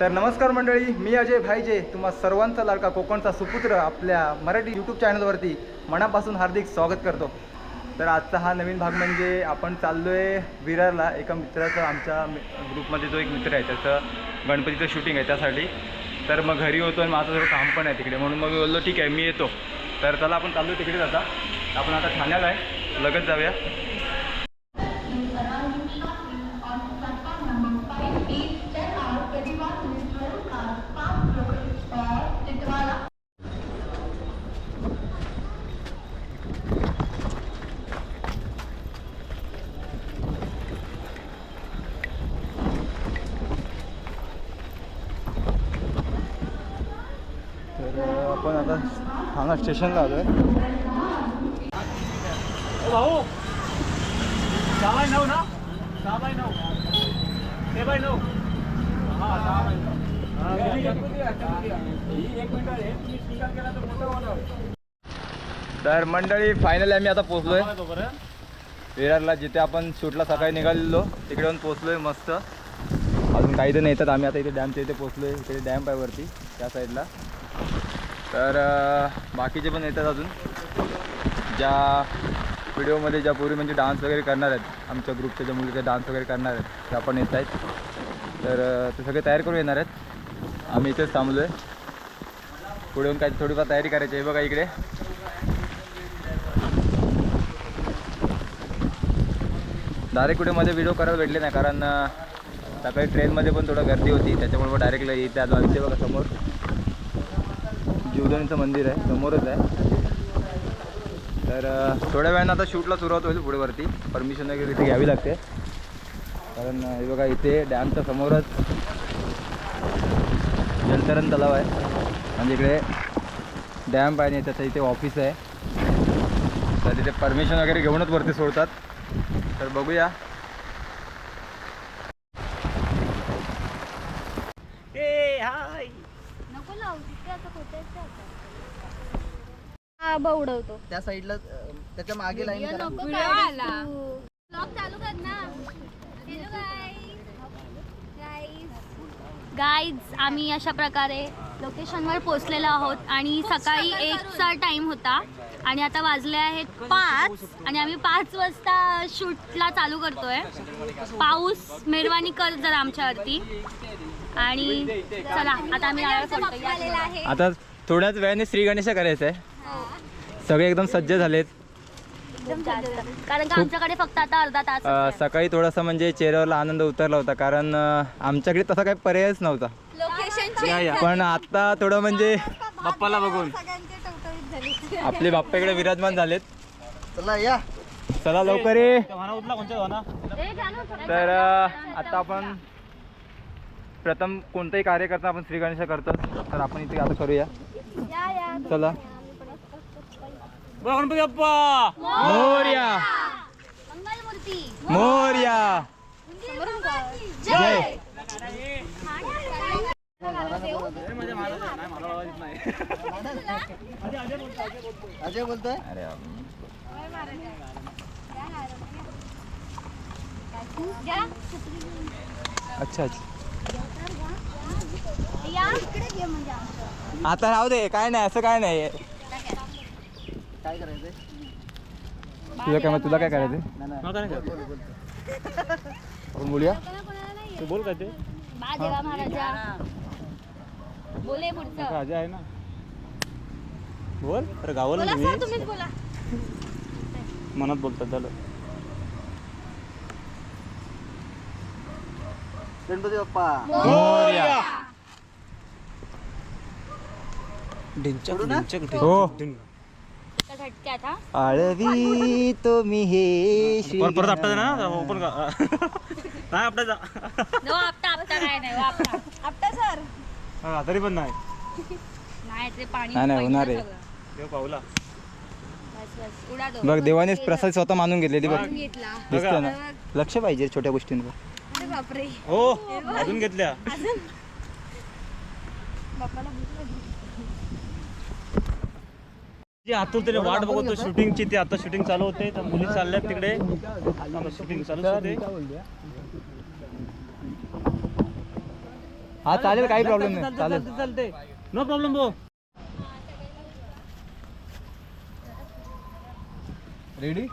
तर नमस्कार मंडळी मी अजय भाईजे तुम्हा सर्वांचा लाडका कोकणचा सुपुत्र आपल्या मराठी यूट्यूब चॅनलवरती मनापासून हार्दिक स्वागत करतो. तर आजचा हा नवीन भाग म्हणजे आपण चाललो आहे विरारला एका मित्राचं आमच्या मि- ग्रुपमध्ये जो एक मित्र आहे त्याचं गणपतीचं शूटिंग आहे त्यासाठी. तर मग घरी होतो आणि माझं थोडं काम पण आहे तिकडे म्हणून मग बोललो ठीक आहे मी येतो. तर चला आपण चाललो तिकडे जाता आपण आता ठाण्याला आहे लगत जाऊया तर अं, आपण आता ठाणा स्टेशनला आलो आहे भाऊ सहा बाय नऊ ना? सहा बाय नऊ. ते बाय नऊ. हा सहा बाय नऊ. एक मिनिट आहे तुम्ही स्वीकार केला तर मंडळी फायनली आम्ही आता बरं. विरारला जिथे आपण शूटला सकाळी निघालेलो तिकडे येऊन पोहोचलोय मस्त. अजून काही जण येतात आम्ही आता इथे डॅमच्या इथे पोहोचलोय इकडे डॅम आहे वरती त्या साईडला तर बाकीचे पण येतात अजून. ज्या व्हिडिओमध्ये ज्या पूर्वी म्हणजे डान्स वगैरे करणार आहेत आमच्या ग्रुपच्या ज्या मुली डान्स वगैरे करणार आहेत त्या पण येत आहेत. तर ते सगळे तयार करून येणार आहेत. आम्ही इथेच थांबलो आहे पुढे येऊन काय थोडीफार तयारी करायची आहे. बघा इकडे. डायरेक्ट कुठे मध्ये व्हिडिओ करायला भेटले नाही कारण सकाळी ट्रेनमध्ये पण थोडं गर्दी होती. त्याच्यामुळे मग डायरेक्टला इथे आलो इथे बघा समोर. जीवदानीचं मंदिर आहे समोरच आहे. तर थोड्या वेळानं आता शूटला सुरुवात होईल पुढेवरती. परमिशन वगैरे इथे घ्यावी लागते. कारण हे बघा इथे डॅमच्या समोरच जलतरण तलाव आहे. म्हणजे इकडे डॅम पाहिजे त्याचं इथे ऑफिस आहे. तर तिथे परमिशन वगैरे घेऊनच वरती सोडतात. तर बघूया ए हाय खोटायचं त्या साईडला अं, त्याच्यामागे लाईन करा. नको आला. ब्लॉग चालू कर ना. हॅलो गाईज आम्ही अशा प्रकारे लोकेशनवर पोचलेलो आहोत आणि सकाळी एकचा टाइम होता. आणि आता वाजले आहेत पाच आणि आम्ही पाच वाजता शूटला चालू करतोय. पाऊस मेहरबानी कर जरा आमच्यावरती. आणि चला आता आम्ही आहे. आता थोड्याच वेळाने श्री गणेश करायचं आहे सगळे एकदम सज्ज झालेत. कारण का आमच्याकडे फक्त आता अर्धा तास अं, सकाळी थोडासा म्हणजे चेहऱ्यावरला आनंद उतरला होता. कारण अं, आमच्याकडे तसा काही पर्यायच नव्हता. लोकेशन पण आता थोडं म्हणजे बाप्पाला बघून. आपले बाप्पा इकडे विराजमान झालेत. चला या. चला लवकर ये. तर आता आपण प्रथम कोणतंही कार्य करता आपण श्री गणेश करतोच तर आपण इथे आता करूया. या या चला. बरं गणपती बाप्पा. मोर्या. मंगलमूर्ती. मोर्या? जय. अजय बोलतोय अरे. अच्छा अच्छा. आता राहू दे काय नाही असं काय नाही काय करायचंय तुझं काय तुला काय करायचं बोलूया. तू बोल काय ते बा देवा महाराजा बोले पुढचं. राजा आहे ना. बोल अरे गावाला बोला तुम्ही सर तुम्हीच बोला. मनात बोलतात झालं. गणपती बाप्पा. मोर्या? हो. झटक्यात हा? आळवी तो मी हे श्री परत परत आपटायचं ना? ओपन का नाही आपटायचा नो आपटा आपटा काय नाही आपटा. आपटा सर. हा, तरी पण नाही. नाही ते पाणी नाही, नाही, होणार आहे. सगळं. देव पावला बस बस उडा दो बघ देवानेच प्रसाद स्वतः मानून घेतलेली बघ. घेतला. दिसतं ना? लक्ष पाहिजे छोट्या गोष्टींवर. अरे बापरे. हो अजून घेतल्या. जी आतुरतेने वाट बघतो शूटिंगची ती आता शूटिंग चालू होते. तर मुली चालल्यात तिकडे. शूटिंग चालू होते. हा चालेल काही प्रॉब्लेम नाही चालेल. चालते नो प्रॉब्लेम बो ready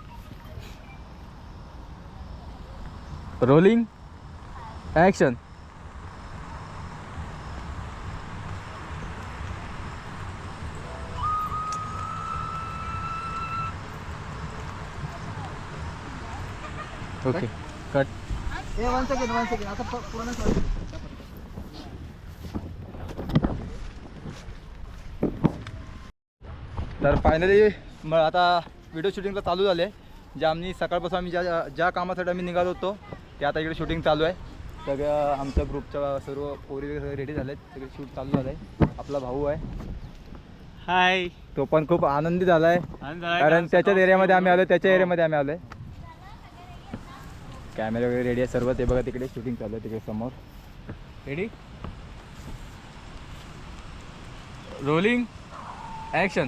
rolling action okay cut ए वन सेकंड वन सेकंड आता पूर्ण तर फायनली मग आता व्हिडिओ शूटिंगला चालू झाले. जे आम्ही सकाळपासून आम्ही ज्या ज्या कामासाठी आम्ही निघालो होतो ते आता इकडे शूटिंग चालू आहे. सगळ्या आमच्या ग्रुपच्या सर्व पोरी वगैरे सगळे रेडी झालेत. सगळे शूट चालू झालं आहे आपला भाऊ आहे. हाय तो पण खूप आनंदी झाला आहे कारण त्याच्याच एरियामध्ये आम्ही आलो त्याच्या एरियामध्ये आम्ही आलोय. कॅमेरा वगैरे रेडी आहे. सर्व ते बघा तिकडे शूटिंग चालू आहे तिकडे समोर. Ready rolling action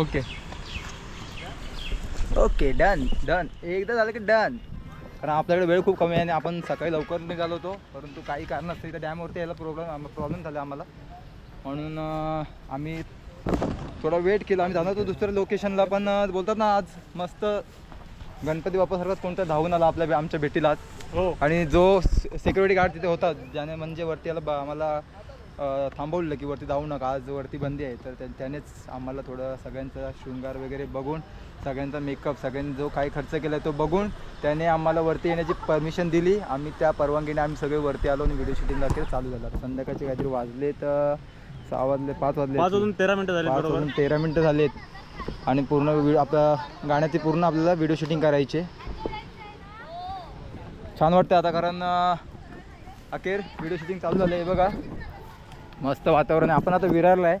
okay okay done done एकदा झालं की डन कारण आपल्याकडे वेळ खूप कमी आहे आणि आपण सकाळी लवकर निघालो होतो परंतु काही कारण असते तर डॅमवरती यायला प्रॉब्लेम प्रॉब्लेम झाला आम्हाला. म्हणून आम्ही थोडा वेट केला आम्ही जाणार होतो दुसऱ्या लोकेशनला पण बोलतात ना आज मस्त गणपती बाप्पासारखाच कोणता धावून आला आपल्या आमच्या भेटीला आज. हो. आणि जो सिक्युरिटी गार्ड तिथे होता ज्याने म्हणजे वरती बा- आम्हाला थांबवलं की वरती जाऊ नका. आज वरती बंदी आहे तर त्या- त्यानेच आम्हाला थोडं सगळ्यांचा शृंगार वगैरे बघून सगळ्यांचा मेकअप सगळ्यांनी जो काही खर्च केला तो बघून त्याने आम्हाला वरती येण्याची परमिशन दिली. आम्ही त्या परवानगीने आम्ही सगळे वरती आलो आणि व्हिडिओ शूटिंग वगैरे चालू झाला. संध्याकाळचे काहीतरी वाजले तर सहा वाजले पाच वाजले. पाच वाजून तेरा मिनिटं झाले पाच वाजून तेरा मिनटं झालेत. आणि पूर्ण आपल्या गाण्याची पूर्ण आपल्याला व्हिडिओ शूटिंग करायची छान वाटतं आता कारण अखेर व्हिडिओ शूटिंग चालू झालं आहे बघा. मस्त वातावरण आहे. आपण आता विरारला आहे.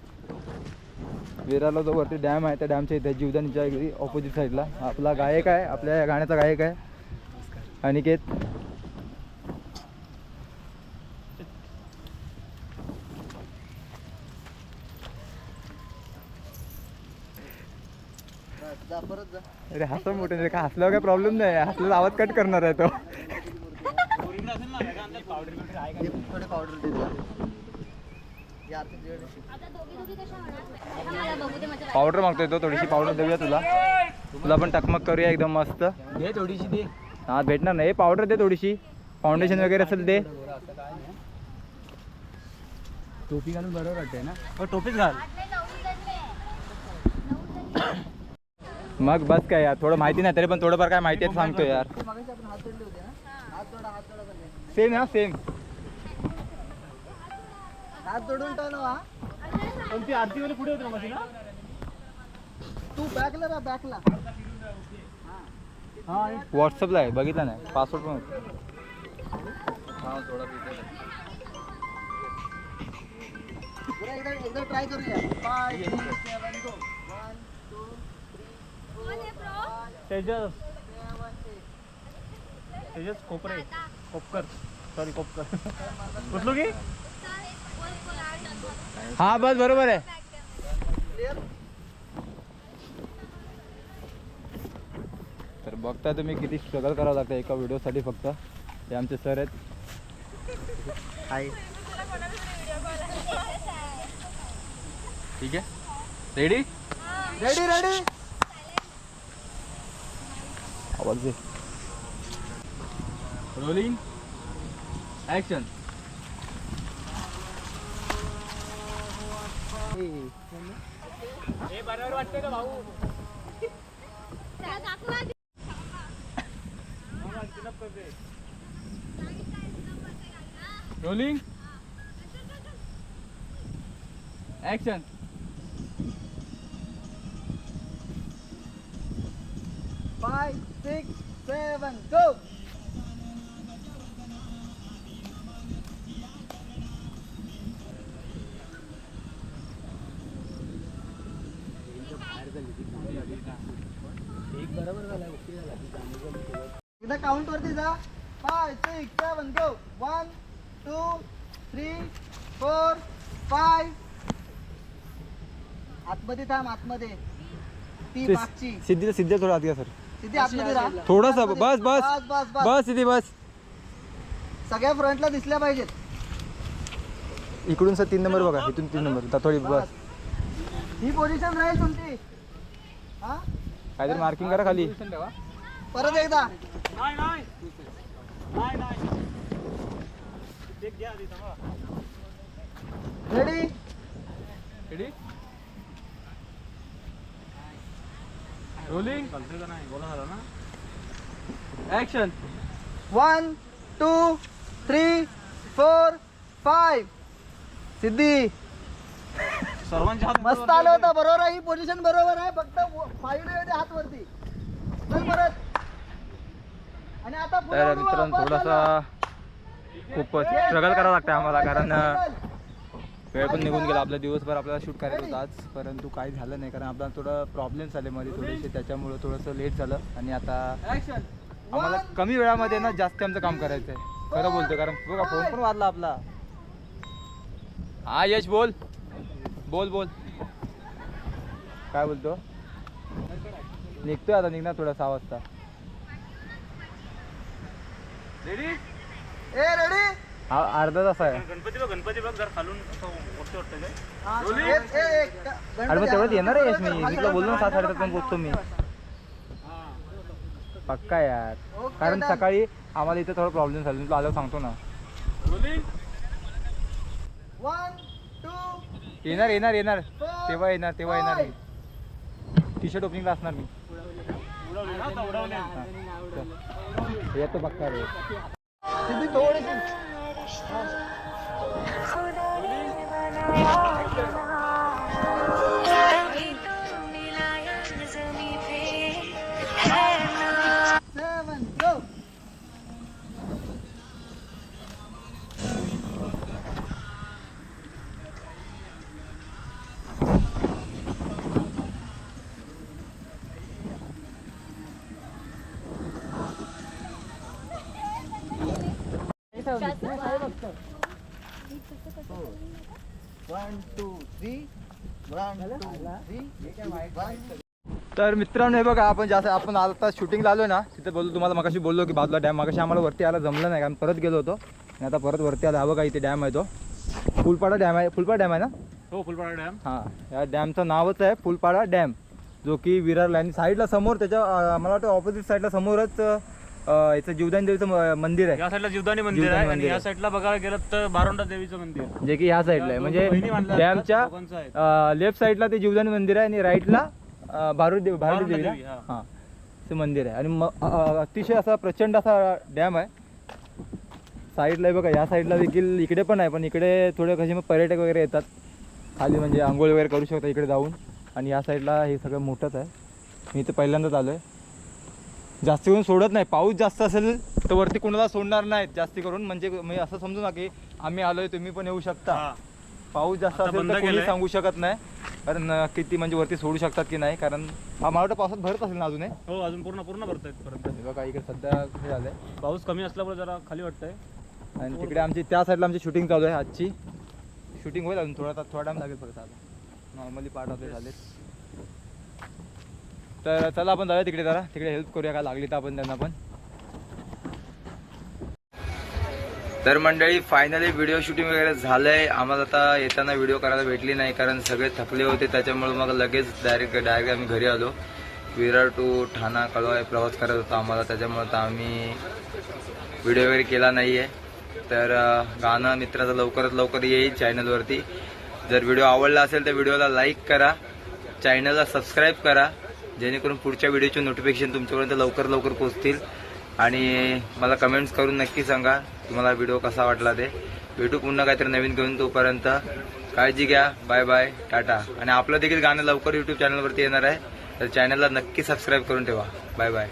विरारला जो वरती डॅम आहे त्या डॅमच्या इथे जीवदानीच्या ऑपोजिट साईडला आपला गायक आहे आपल्या या गाण्याचा गायक आहे. अनिकेत. अरे हसं मोठे रे. का हसल्यावर काय प्रॉब्लेम नाही. हसल्याचा आवाज कट करणार आहे तो. हे थोडे पावडर दे जा. हे आता जेवढे बघू दे माझ्या पावडर मागतोय तो थोडीशी पावडर देऊया तुला. तुला पण टकमक करूया एकदम मस्त. दे थोडीशी दे. हा भेटणार नाही. पावडर दे थोडीशी. फाउंडेशन वगैरे असेल दे टोपी घालून बरोबर वाटते ना? हो टोपीच घाल. मग बस काय यार थोडं माहिती नाही तरी पण थोडंफार काय माहिती आहे सांगतो यार. ना. सेम हा सेम हात जोडून टाक ना. पण ती आरती वाली पुढे होती ना माझी ना? तू बॅकला राहा बॅकला हा व्हॉट्सअपला आहे बघितलं नाही. पासवर्ड पण होतं. एकदा एकदा ट्राय करूया. Five six seven go one two Tejas. Tejas Kopare Kopkar sorry कोपकर कुठलो की? हा बस बरोबर आहे. तर बघता तुम्ही किती स्ट्रगल करावं लागतं एका व्हिडिओसाठी फक्त. हे आमचे सर आहेत. हाय ठीक आहे? रेडी रेडी रेडी आवाज दे. Rolling action rolling action five six seven go count वरती जा. Five six seven go one two three four five आतमध्ये थांब आतमध्ये. ती ते मागची. सिद्धी सिद्धी थोडं आत घ्या सर. सिद्धी आतमध्ये राहा थोडासा आतमध्ये. बस बस. बस बस बस. बस सिद्धी बस. सगळ्या फ्रंटला दिसल्या पाहिजेत. इकडून सर तीन नंबर बघा. इथून तीन नंबर. थोडी बस. ही पोझिशन राहील तुमची. हा? काहीतरी मार्किंग करा खाली. परत एकदा. नाही नाही. नाही नाही. घ्या थांबा. रेडी रोलिंग नाही? बोला झालं ना. Action one two three four five Siddhi. सर्वांच्या हात मस्त आलं होतं बरोबर आहे ही पोझिशन बरोबर आहे फक्त फाईव्ह येते हात वरती. चल परत. तर मित्रांनो थोडासा झालं. खूप स्ट्रगल करावं लागतं आम्हाला कारण. वेळ पण निघून गेला. आपला दिवसभर आपल्याला शूट करायचं होतं आज परंतु काही झालं नाही कारण आपल्याला थोडं प्रॉब्लेम्स आले मध्ये थोडेसे त्याच्यामुळं थोडंसं लेट झालं. आणि आता आम्हाला कमी वेळामध्ये ना जास्त आमचं काम करायचं आहे खरं बोलतो कारण बघा फोन पण वाजला आपला. हा यश बोल. बोल बोल. काय बोलतो? निघतोय आता निघणार थोडा सहा वाजता ए रेडी हा अर्धा तास आहे. गणपती बघ गणपती बघ जर खालून असं मोठं वाटतं काय? अरे मग तेवढ्यात येणार आहे मी मी तुला बोललो ना सात साडेसात पण पोचतो मी. पक्का यार. कारण. सकाळी आम्हाला इथे थोडा प्रॉब्लेम झाला. मी तुला आल्यावर सांगतो ना. रोलिंग वन टू येणार येणार येणार. तेव्हा येणार तेव्हा येणार five. टी शर्ट ओपनिंगला असणार मी. उडवले येतो पक्का रे. सिद्धी थोडीशी one two three one two three one तर मित्रांनो हे बघा आपण जास्त आपण आता शूटिंगला आलो ना तिथे बोललो तुम्हाला मगाशी बोललो की बाजूला डॅम मगाशी आम्हाला वरती यायला जमलं नाही कारण परत गेलो होतो. आणि आता परत वरती आलो हा बघा इथे डॅम आहे तो? फुलपाडा डॅम आहे फुलपाडा डॅम आहे ना? हो फुलपाडा डॅम हां या डॅमचं नावच आहे फुलपाडा डॅम जो की विरारला. आणि साईडला समोर त्याच्या मला वाटतं ऑपोजिट साईडला समोरच अं, याचं जीवदान देवीचं म- मंदिर आहे. या साईडला जीवदानी मंदिर जीवदानी आहे आणि मंदिर या आहे. साईडला बघायला गेलं तर बारोंडा देवीचं मंदिर जे की ह्या साईडला आहे. म्हणजे दोन बहिणी मानल्या डॅमच्या जातात, दोघांचं आहे. लेफ्ट साईडला ते जीवदानी मंदिर आहे आणि राईटला भारूड देवी भारूड भारुड देवी हा. हां. ते मंदिर आहे. आणि म- अं, अतिशय असा प्रचंड असा डॅम आहे. साईडला आहे बघा या साईडला देखील इकडे पण आहे पण इकडे थोडे कसे मग पर्यटक वगैरे येतात. खाली म्हणजे आंघोळ वगैरे करू शकता इकडे जाऊन. आणि या साईडला हे सगळं मोठंच आहे. मी इथे पहिल्यांदाच आलो आहे जास्त करून सोडत नाही. पाऊस जास्त असेल तर वरती कोणाला सोडणार नाहीत जास्ती करून. म्हणजे म्हणजे असं समजू ना की आम्ही आलोय तुम्ही पण येऊ शकता. हा. पाऊस जास्त असेल तर कोणी. सांगू शकत नाही. कारण किती म्हणजे वरती सोडू शकतात की नाही. कारण हा मला वाटतं पावसात भरत असेल ना अजून हे. हो अजून पूर्ण पूर्ण परत. हे बघा इकडे सध्या हे झालंय. पाऊस कमी असल्यामुळे जरा खाली वाटतंय. आणि तिकडे आमची त्या साईडला आमची शूटिंग चालू आहे आजची. शूटिंग होईल अजून थोडा थोडा टाइम लागेल परत आता. नॉर्मली पार्ट आपले झाले तर चला आपण जाऊया तिकडे जरा. तिकडे हेल्प करूया का लागली तर आपण त्यांना पण. तर मंडळी फायनली व्हिडिओ शूटिंग वगैरे झालंय. आम्हाला आता येताना व्हिडिओ करायला भेटली नाही कारण सगळे थकले होते. त्याच्यामुळे मग लगेच डायरेक्ट डायरेक्ट आम्ही घरी आलो. विरार टू ठाणा कळवा प्रवास करत होता आम्हाला. त्याच्यामुळे आता आम्ही व्हिडिओ वगैरे केला नाही आहे तर गाणं मित्राचं लवकरात लवकर येईल चॅनलवरती जर व्हिडिओ आवडला असेल तर व्हिडिओला लाईक करा. चॅनलला सबस्क्राईब करा. जेणेकरून पुढच्या व्हिडिओचे नोटिफिकेशन तुमच्यापर्यंत लवकर लवकर पोहोचतील. आणि मला कमेंट्स करून नक्की सांगा तुम्हाला व्हिडिओ कसा वाटला ते. भेटू पुन्हा काहीतरी नवीन घेऊन तोपर्यंत. काळजी घ्या. बाय बाय टाटा आणि आपलं देखील गाणं लवकर यूट्यूब चॅनलवरती येणार आहे. तर चॅनलला नक्की सबस्क्राईब करून ठेवा. Bye bye